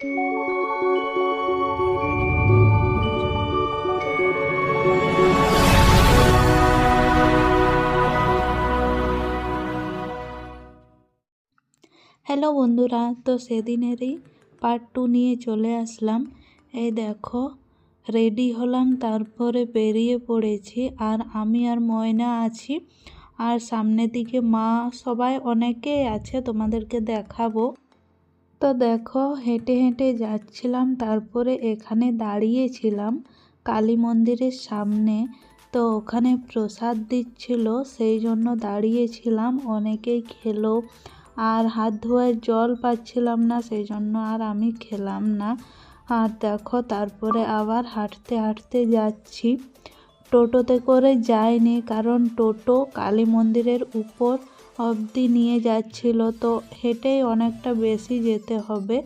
Hello বন্ধুরা, তো সেদিনেরই part two নিয়ে চলে আসলাম। এই দেখো রেডি হলাম, তারপরে বেরিয়ে পড়েছি, আর আমি আর ময়না আছি, আর সামনের দিকে মা সবাই অনেকেই আছে, তোমাদেরকে দেখাবো। তো দেখো, হেঁটে হেঁটে যাচ্ছিলাম, তারপরে এখানে দাঁড়িয়েছিলাম কালী মন্দিরের সামনে। তো ওখানে প্রসাদ দিচ্ছিল, সেই জন্য দাঁড়িয়েছিলাম। অনেকেই খেলো, আর হাত ধোয়ার জল পাচ্ছিলাম না, সেই জন্য আর আমি খেলাম না। আর দেখো, তারপরে আবার হাঁটতে হাঁটতে যাচ্ছি। টোটোতে করে যাইনি কারণ টোটো কালী মন্দিরের উপর অবধি নিয়ে যাচ্ছিল। তো হেঁটেই অনেকটা বেশি যেতে হবে,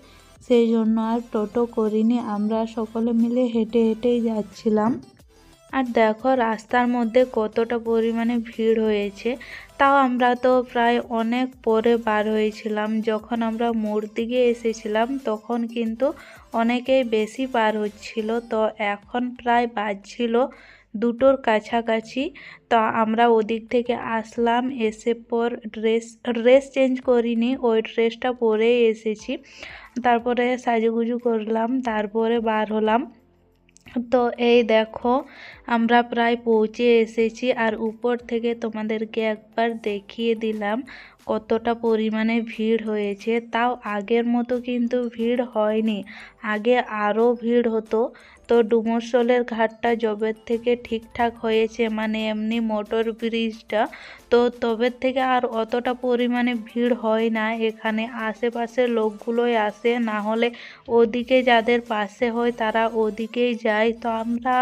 সেই জন্য আর টোটো করিনি। আমরা সকলে মিলে হেঁটে হেঁটেই যাচ্ছিলাম। আর দেখো রাস্তার মধ্যে কতটা পরিমাণে ভিড় হয়েছে, তাও আমরা তো প্রায় অনেক পরে বার হয়েছিলাম। যখন আমরা মোড় দিকে এসেছিলাম, তখন কিন্তু অনেকেই বেশি পার হচ্ছিল। তো এখন প্রায় বাজছিল দুটোর কাছাকাছি। তো আমরা ওদিক থেকে আসলাম, এসে পর ড্রেস ড্রেস চেঞ্জ করিনি, ওই ড্রেসটা পরেই এসেছি। তারপরে সাজুগুজু করলাম, তারপরে বার হলাম। তো এই দেখো, আমরা প্রায় পৌঁছে এসেছি, আর উপর থেকে তোমাদেরকে একবার দেখিয়ে দিলাম। কতটা পরিমাণে ভিড় হয়েছে তাও আগের মতো কিন্তু ভিড় হয়নি। আগে আরও ভিড় হতো। তো ডুমরসলের ঘাটটা জবের থেকে ঠিকঠাক হয়েছে মানে এমনি মোটর ব্রিজটা। তো তবের থেকে আর অতটা পরিমাণে ভিড় হয় না। এখানে আশেপাশের লোকগুলোই আসে, না হলে ওদিকে যাদের পাশে হয় তারা ওদিকেই যায়। তো আমরা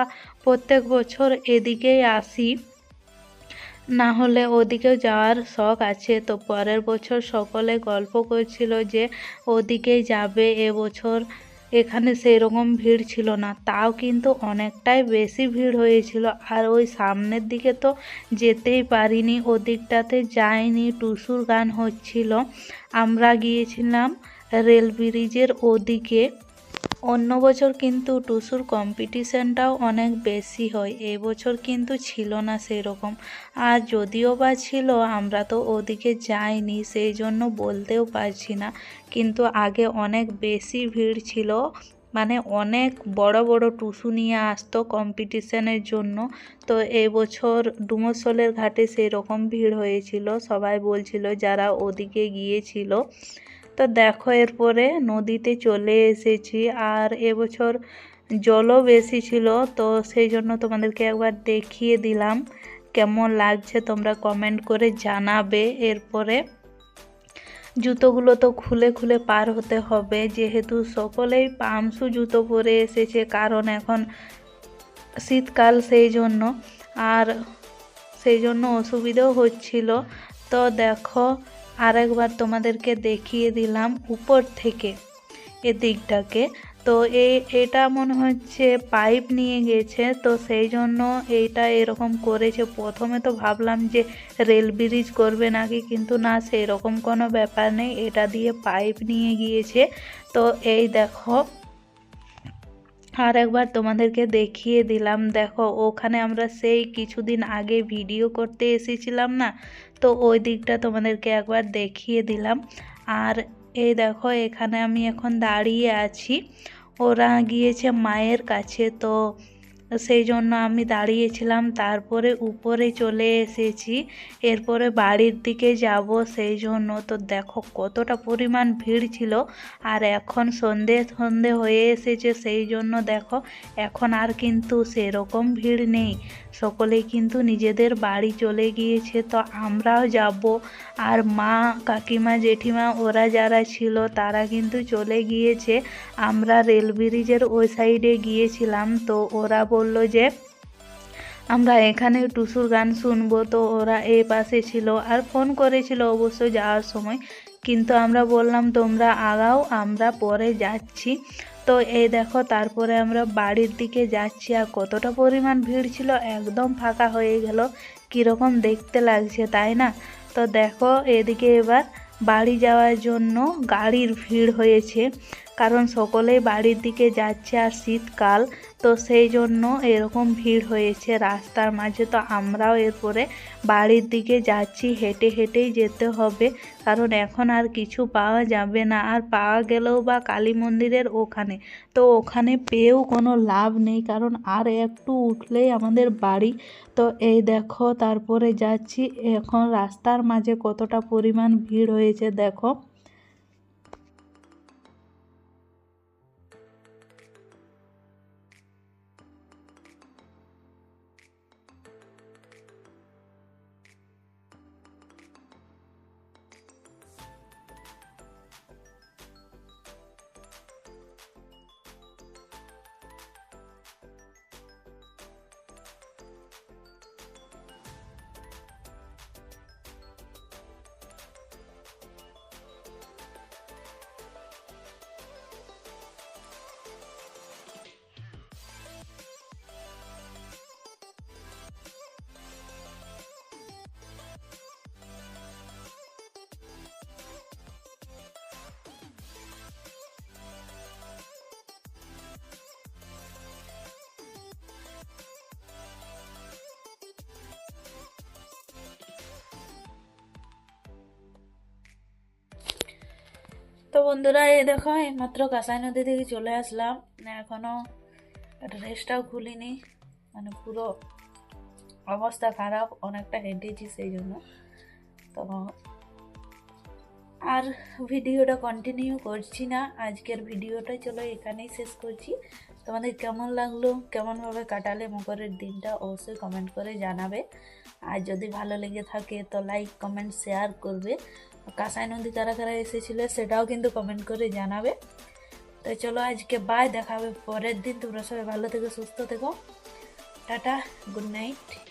প্রত্যেক বছর এদিকেই আসি। না হলে ওদিকেও যাওয়ার শখ আছে। তো পরের বছর সকলে গল্প করছিল যে ওদিকেই যাবে এবছর এখানে সেই রকম ভিড় ছিল না। তাও কিন্তু অনেকটাই বেশি ভিড় হয়েছিল। আর ওই সামনের দিকে তো যেতেই পারিনি, ওদিকটাতে যাইনি। টুসুর গান হচ্ছিল। আমরা গিয়েছিলাম রেল ব্রিজের ওদিকে। অন্য বছর কিন্তু টুসুর কম্পিটিশানটাও অনেক বেশি হয়। এবছর কিন্তু ছিল না সেরকম। আর যদিও বা ছিল, আমরা তো ওদিকে যাইনি, সেই জন্য বলতেও পারছি না। কিন্তু আগে অনেক বেশি ভিড় ছিল। মানে অনেক বড় বড় টুসু নিয়ে আসতো কম্পিটিশানের জন্য। তো এবছর ডুমোসলের ঘাটে সেই রকম ভিড় হয়েছিল। সবাই বলছিল যারা ওদিকে গিয়েছিল তো দেখো, এরপরে নদীতে চলে এসেছি। আর এবছর জলও বেশি ছিল, তো সেই জন্য তোমাদেরকে একবার দেখিয়ে দিলাম। কেমন লাগছে তোমরা কমেন্ট করে জানাবে। এরপরে জুতোগুলো তো খুলে খুলে পার হতে হবে। যেহেতু সকলেই পামসু জুতো পরে এসেছে, কারণ এখন শীতকাল সেই জন্য। আর সেই জন্য অসুবিধেও হচ্ছিল। তো দেখো আরেকবার তোমাদেরকে দেখিয়ে দিলাম উপর থেকে এদিকটাকে তো এই এটা মনে হচ্ছে পাইপ নিয়ে গেছে, তো সেই জন্য এইটা এরকম করেছে। প্রথমে তো ভাবলাম যে রেল ব্রিজ করবে নাকি, কিন্তু না সেই রকম কোনো ব্যাপার নেই। এটা দিয়ে পাইপ নিয়ে গিয়েছে। তো এই দেখো আর একবার তোমাদেরকে দেখিয়ে দিলাম। দেখো, ওখানে আমরা সেই কিছুদিন আগে ভিডিও করতে এসেছিলাম না? তো ওই দিকটা তোমাদেরকে একবার দেখিয়ে দিলাম। আর এই দেখো, এখানে আমি এখন দাঁড়িয়ে আছি। ওরা গিয়েছে মায়ের কাছে, তো সেই জন্য আমি দাঁড়িয়েছিলাম। তারপরে উপরে চলে এসেছি। এরপরে বাড়ির দিকে যাব সেই জন্য। তো দেখো কতটা পরিমাণ ভিড় ছিল। আর এখন সন্ধে সন্ধে হয়ে এসেছে সেই জন্য দেখো এখন আর কিন্তু সেরকম ভিড় নেই। সকলেই কিন্তু নিজেদের বাড়ি চলে গিয়েছে। তো আমরাও যাব। আর মা, কাকিমা, জেঠিমা ওরা যারা ছিল তারা কিন্তু চলে গিয়েছে। আমরা রেল ব্রিজের ওই সাইডে গিয়েছিলাম। তো ওরা বলল যে, আমরা এখানে টুসুর গান শুনব। তো ওরা এ পাশে ছিল আর ফোন করেছিল অবশ্য যাওয়ার সময়। কিন্তু আমরা বললাম, তোমরা আগাও, আমরা পরে যাচ্ছি। তো এই দেখো, তারপরে আমরা বাড়ির দিকে যাচ্ছি আর কতটা পরিমাণ ভিড় ছিল, একদম ফাঁকা হয়ে গেল। কীরকম দেখতে লাগছে, তাই না? তো দেখো, এদিকে এবার বাড়ি যাওয়ার জন্য গাড়ির ভিড় হয়েছে। কারণ সকলেই বাড়ির দিকে যাচ্ছে আর শীতকাল তো সেই জন্য এরকম ভিড় হয়েছে রাস্তার মাঝে। তো আমরাও এরপরে বাড়ির দিকে যাচ্ছি, হেঁটে হেঁটেই যেতে হবে। কারণ এখন আর কিছু পাওয়া যাবে না। আর পাওয়া গেলেও বা কালী মন্দিরের ওখানে। তো ওখানে পেয়েও কোনো লাভ নেই। কারণ আর একটু উঠলেই আমাদের বাড়ি। তো এই দেখো, তারপরে যাচ্ছি। এখন রাস্তার মাঝে কতটা পরিমাণ ভিড় হয়েছে দেখো। বন্ধুরা, এই দেখো, এইমাত্র কাঁসাই নদী থেকে চলে আসলাম। এখনও এখনও ড্রেসটাও খুলিনি। মানে পুরো অবস্থা খারাপ, অনেকটা হেঁটেছি সেই জন্য। তো আর ভিডিওটা কন্টিনিউ করছি না। আজকের ভিডিওটা চলো এখানেই শেষ করছি। তোমাদের কেমন লাগল? কেমনভাবে কাটালে মকরের দিনটা? অবশ্যই কমেন্ট করে জানাবে। আর যদি ভালো লেগে থাকে, তো লাইক কমেন্ট শেয়ার করবে। কাঁসাই নদী কারা কারা এসেছিল সেটাও কিন্তু কমেন্ট করে জানাবে। তো চলো আজকে বাই দেখাবে পরের দিন। তোমরা সবাই ভালো থেকো, সুস্থ থেকো। Tata good night